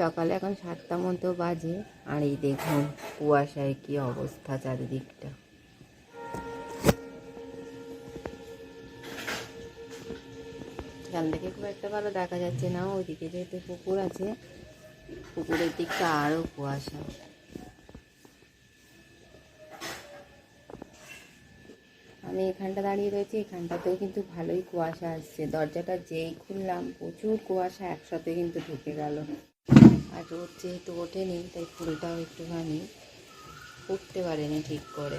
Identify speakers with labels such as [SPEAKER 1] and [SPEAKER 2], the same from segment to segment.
[SPEAKER 1] সকালে এখন সাতটা মতো বাজে। আর এই দেখুন কুয়াশায় কি অবস্থা চারিদিকটা। থেকে খুব একটা ভালো দেখা যাচ্ছে না, ওইদিকে যেহেতু পুকুর আছে, পুকুরের দিকটা আরও কুয়াশা। আমি এখানটা দাঁড়িয়ে রয়েছি, এখানটাতেও কিন্তু ভালোই কুয়াশা আসছে। দরজাটা যেই খুললাম, প্রচুর কুয়াশা, একসাথে কিন্তু ঢুকে গেল। আর রোদ যেহেতু ওঠেনি, তাই ফুলটাও একটুখানি ফুটতে পারেনি ঠিক করে।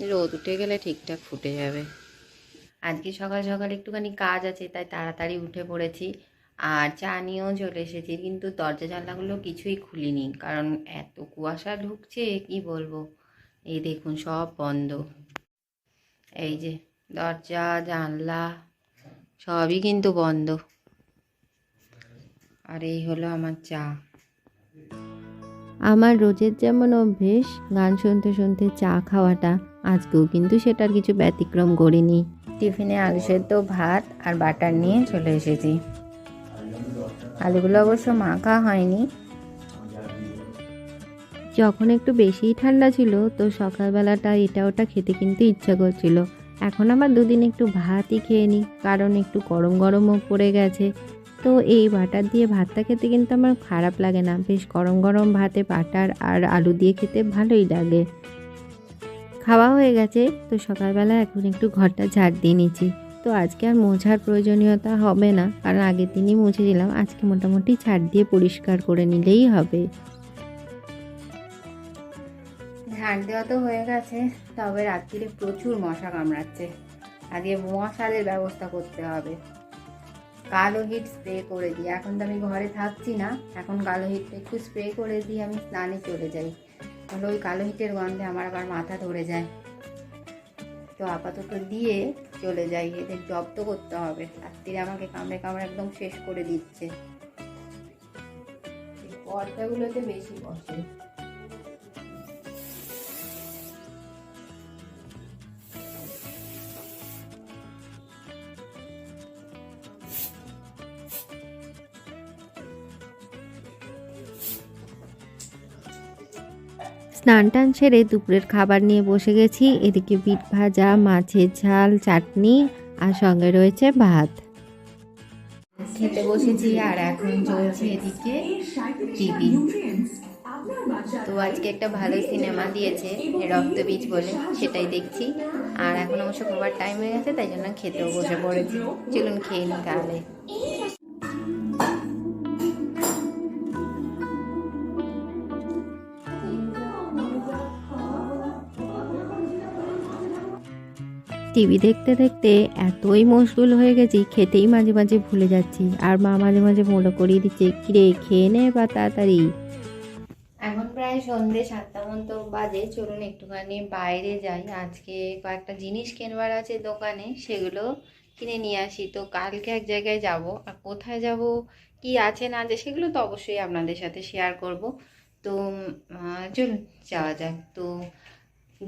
[SPEAKER 1] রোদ উঠে গেলে ঠিকঠাক ফুটে যাবে। আজকে সকাল সকাল একটুখানি কাজ আছে, তাই তাড়াতাড়ি উঠে পড়েছি। আর চা নিয়েও চলে এসেছি, কিন্তু দরজা জানলাগুলো কিছুই খুলিনি, কারণ এত কুয়াশা ঢুকছে, কি বলব? এই দেখুন, সব বন্ধ। এই যে দরজা, জানলা, সবই কিন্তু বন্ধ। আর এই হলো আমার চা। আমার রোজের যেমন অভ্যেস গান শুনতে শুনতে চা খাওয়াটা আজকেও কিন্তু সেটার কিছু ব্যতিক্রম করিনি। টিফিনে আলু সেদ্ধ ভাত আর বাটার নিয়ে চলে এসেছি। আলুগুলো অবশ্য মাখা হয়নি। যখন একটু বেশিই ঠান্ডা ছিল তো সকালবেলাটা এটা ওটা খেতে কিন্তু ইচ্ছা করছিল। এখন আবার দুদিন একটু ভাতই খেয়ে নিই কারণ একটু গরম গরমও পড়ে গেছে। তো এই বাটার দিয়ে ভাতটা খেতে কিন্তু আমার খারাপ লাগে না। বেশ গরম গরম ভাতে বাটার আর আলু দিয়ে খেতে ভালোই লাগে। খাওয়া হয়ে গেছে, তো সকালবেলা এখন একটু ঘরটা ঝাড় দিয়ে নিচ্ছি। তো আজকে আর মোছার প্রয়োজনীয়তা হবে না, কারণ আগের দিনই মুছেছিলাম, আজকে মোটামুটি ছাড় দিয়ে পরিষ্কার করে নিলেই হবে। ঝাড় দেওয়া তো হয়ে গেছে, তবে রাত্রিরে প্রচুর মশা কামড়াচ্ছে। আগে মশাদের ব্যবস্থা করতে হবে। কালো হিট স্প্রে করে দিই। এখন তো আমি ঘরে থাকছি না। এখন কালো হিটটা একটু স্প্রে করে দিয়ে আমি স্নানে চলে যাই। তাহলে ওই কালো হিটের গন্ধে আমার আবার মাথা ধরে যায়। তো আপাতত দিয়ে চলে যাই। এদের জব্দ করতে হবে। রাত্রিরে আমাকে কামড়ে কামড়ে একদম শেষ করে দিচ্ছে। পর্দাগুলোতে বেশি বসে। স্নান টান সেরে দুপুরের খাবার নিয়ে বসে গেছি। এদিকে বিট ভাজা, মাছের ঝাল, চাটনি আর সঙ্গে রয়েছে ভাত। খেতে বসেছি আর এখন চলছে এদিকে টিভি। তো আজকে একটা ভালো সিনেমা দিয়েছে রক্তবীজ বলে, সেটাই দেখছি। আর এখন অবশ্য খাবার টাইম হয়ে গেছে, তাই জন্য খেতেও বসে পড়েছি। চলুন খেয়ে নিই তাহলে। টিভি দেখতে দেখতে এতই মশগুল হয়ে গেছি, খেতেই মাঝে মাঝে ভুলে যাচ্ছি। আর মা মাঝে মাঝে মনে করিয়ে দিচ্ছে, কিরে, খেয়ে নে বা তাড়াতাড়ি। এখন প্রায় সন্ধে সাতটা মতো বাজে, চলুন একটুখানি বাইরে যাই। আজকে কয়েকটা জিনিস কেনবার আছে দোকানে, সেগুলো কিনে নিয়ে আসি। তো কালকে এক জায়গায় যাব, আর কোথায় যাব, কি আছে, না আছে, সেগুলো তো অবশ্যই আপনাদের সাথে শেয়ার করব। তো চলুন, যাওয়া যাক। তো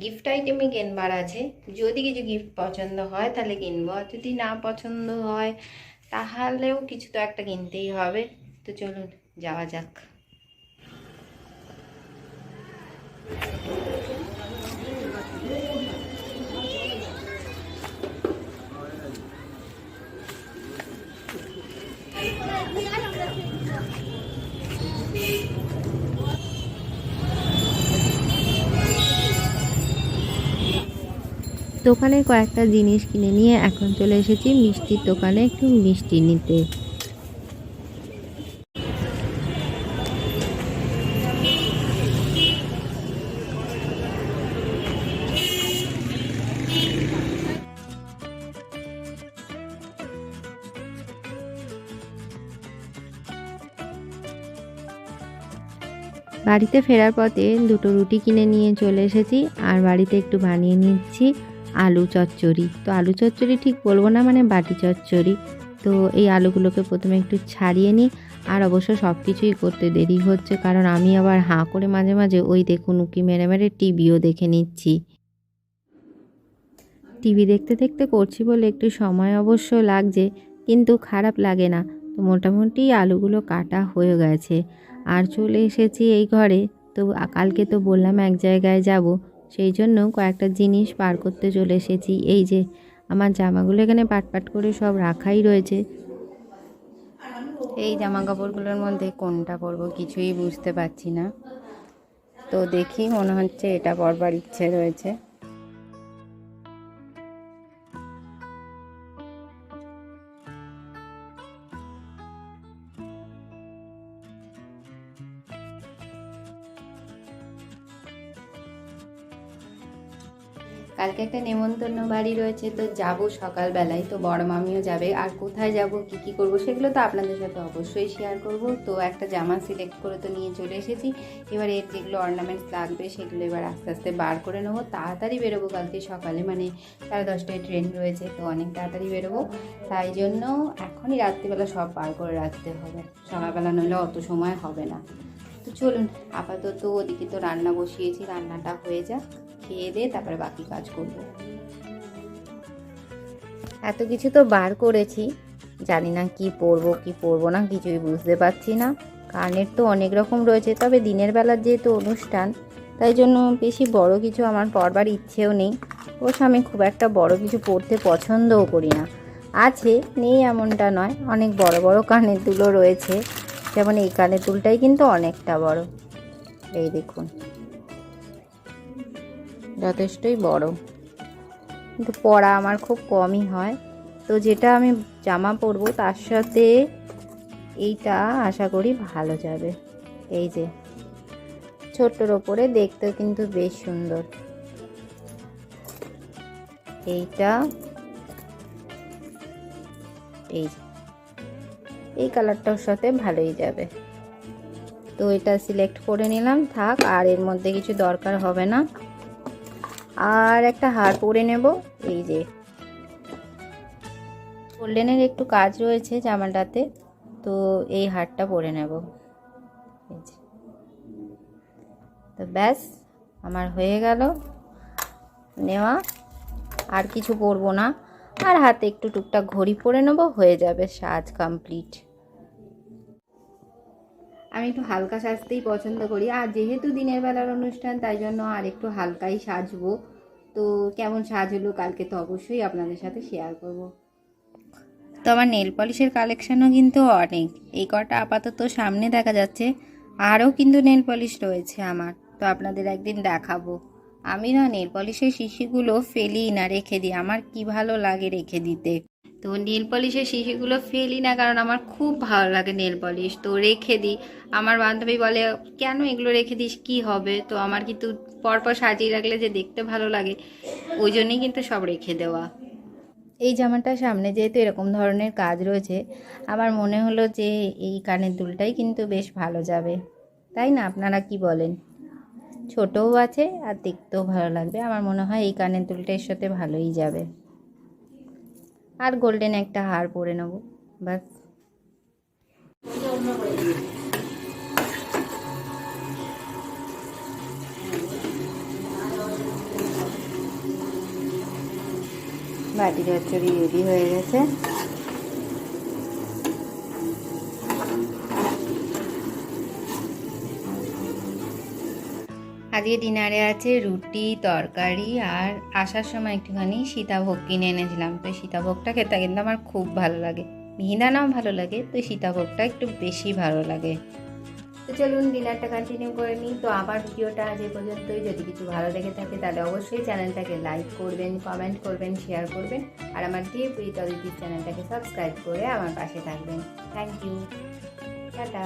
[SPEAKER 1] গিফট আইটেমই কেনবার আছে? যদি কিছু গিফট পছন্দ হয়, তাহলে কিনবো। আর যদি না পছন্দ হয়, তাহলেও কিছু তো একটা কিনতেই হবে। তো চলুন, যাওয়া যাক। দোকানে কয়েকটা জিনিস কিনে নিয়ে এখন চলে এসেছি মিষ্টির দোকানে একটু মিষ্টি নিতে। বাড়িতে ফেরার পথে দুটো রুটি কিনে নিয়ে চলে এসেছি, আর বাড়িতে একটু বানিয়ে নিচ্ছি। আলু চচ্চড়ি। তো আলু চচ্চড়ি ঠিক বলব না মানে বাটি চচ্চড়ি। তো এই আলুগুলোকে প্রথমে একটু ছাড়িয়ে নিই, আর অবশ্য সব কিছুই করতে দেরি হচ্ছে, কারণ আমি আবার হাঁ করে মাঝে মাঝে ওই দেখুন উকি মেরে মেরে টিভিও দেখে নিচ্ছি। টিভি দেখতে দেখতে করছি বলে একটু সময় অবশ্য লাগছে, কিন্তু খারাপ লাগে না। তো মোটামুটি আলুগুলো কাটা হয়ে গেছে। আর চলে এসেছি এই ঘরে। তো কালকে তো বললাম এক জায়গায় যাব। সেই জন্য কয়েকটা জিনিস পার করতে চলে এসেছি। এই যে, আমার জামাগুলো এখানে পাট পাট করে সব রাখাই রয়েছে। এই জামা কাপড়গুলোর মধ্যে কোনটা পরবো কিছুই বুঝতে পারছি না। তো দেখি মনে হচ্ছে এটা পরবার ইচ্ছে রয়েছে। কালকে একটা নেমন্তন্ন বাড়ি রয়েছে, তো যাব সকালবেলায়। তো বড় মামিও যাবে, আর কোথায় যাব, কি কি করব, সেগুলো তো আপনাদের সাথে অবশ্যই শেয়ার করব। তো একটা জামা সিলেক্ট করে তো নিয়ে চলে এসেছি। এবার এর যেগুলো অর্নামেন্টস লাগবে, সেগুলো এবার আস্তে আস্তে বার করে নেব। তাড়াতাড়ি বেরোবো কালকে সকালে মানে সাড়ে দশটায় ট্রেন রয়েছে, তো অনেক তাড়াতাড়ি বেরোবো। তাই জন্য এখনই রাত্রিবেলা সব বার করে রাখতে হবে। সকালবেলা নইলে অত সময় হবে না। তো চলুন, আপাতত ওদিকে তো রান্না বসিয়েছি, রান্নাটা হয়ে যাক। খেয়ে দিয়ে তারপরে বাকি কাজ করব। এত কিছু তো বার করেছি। জানি না কি পরবো কি পরবো না, কিছুই বুঝতে পারছি না। কানের তো অনেক রকম রয়েছে, তবে দিনের বেলার যেহেতু অনুষ্ঠান, তাই জন্য বেশি বড় কিছু আমার পরবার ইচ্ছেও নেই। অবশ্য আমি খুব একটা বড় কিছু পরতে পছন্দও করি না। আছে, নেই এমনটা নয়, অনেক বড় বড় কানের দুলো রয়েছে। যেমন এই কানের দুলটাই কিন্তু অনেকটা বড়। এই দেখুন। যথেষ্টই বড়। কিন্তু পরা আমার খুব কমই হয়। তো যেটা আমি জামা পরবো তার সাথে এইটা আশা করি ভালো যাবে। এই যে, ছোট্টর ওপরে দেখতেও কিন্তু বেশ সুন্দর। এইটা, এই এই কালারটার সাথে ভালোই যাবে। তো এটা সিলেক্ট করে নিলাম, থাক, আর এর মধ্যে কিছু দরকার হবে না। আর একটা হার পরে নেব। এই যে। গোল্ডেনের একটু কাজ রয়েছে জামাটাতে, তো এই হারটা পরে নেব। তো ব্যাস, আমার হয়ে গেল। নেওয়া। আর কিছু পরবো না। আর হাতে একটু টুকটাক ঘড়ি পরে নেব, হয়ে যাবে সাজ কমপ্লিট আমি একটু হালকা সাজতেই পছন্দ করি। আর যেহেতু দিনের বেলার অনুষ্ঠান, তাই জন্য আর একটু হালকাই সাজবো। তো কেমন সাজ হলো কালকে তো অবশ্যই আপনাদের সাথে শেয়ার করব। তো আমার নেল পলিশের কালেকশানও কিন্তু অনেক। এই কটা আপাতত সামনে দেখা যাচ্ছে। আরও কিন্তু নেল পলিশ রয়েছে আমার। তো আপনাদের একদিন দেখাবো। আমি না নেল পলিশের শিশিগুলো ফেলি না রেখে দিই। আমার কি ভালো লাগে রেখে দিতে। তো নেল পলিশের শিশিগুলো ফেলি না, কারণ আমার খুব ভালো লাগে নেল পলিশ তো রেখে দিই। আমার বান্ধবী বলে, কেন এগুলো রেখে দিস? কি হবে? তো আমার কিন্তু পরপর সাজিয়ে রাখলে যে দেখতে ভালো লাগে, ওই জন্যই কিন্তু সব রেখে দেওয়া। এই জামাটার সামনে যেহেতু এরকম ধরনের কাজ রয়েছে, আমার মনে হলো যে এই কানের দুলটাই কিন্তু বেশ ভালো যাবে। তাই না? আপনারা কি বলেন? ছোটও আছে আর দেখতেও ভালো লাগবে। আমার মনে হয় এই কানের দুলটা এর সাথে ভালোই যাবে। আর গোল্ডেন একটা হার পরে নেব বাস বাটি চচ্চড়ি রেডি হয়ে গেছে। আজকে ডিনারে আছে রুটি, তরকারি আর আসার সময় একটুখানি সীতাভোগ কিনে এনেছিলাম। তো সীতাভোগটা খেতে কিন্তু আমার খুব ভালো লাগে। মিহিদানাও ভালো লাগে, তো সীতাভোগটা একটু বেশি ভালো লাগে। তো চলুন ডিনারটা কন্টিনিউ করে নিই। তো আমার ভিডিওটা আজ পর্যন্তই। যদি কিছু ভালো লেগে থাকে তাহলে অবশ্যই চ্যানেলটাকে লাইক করবেন কমেন্ট করবেন শেয়ার করবেন। আর আমার ডিপ অদিতির চ্যানেলটাকে সাবস্ক্রাইব করে আমার পাশে থাকবেন। Thank you tata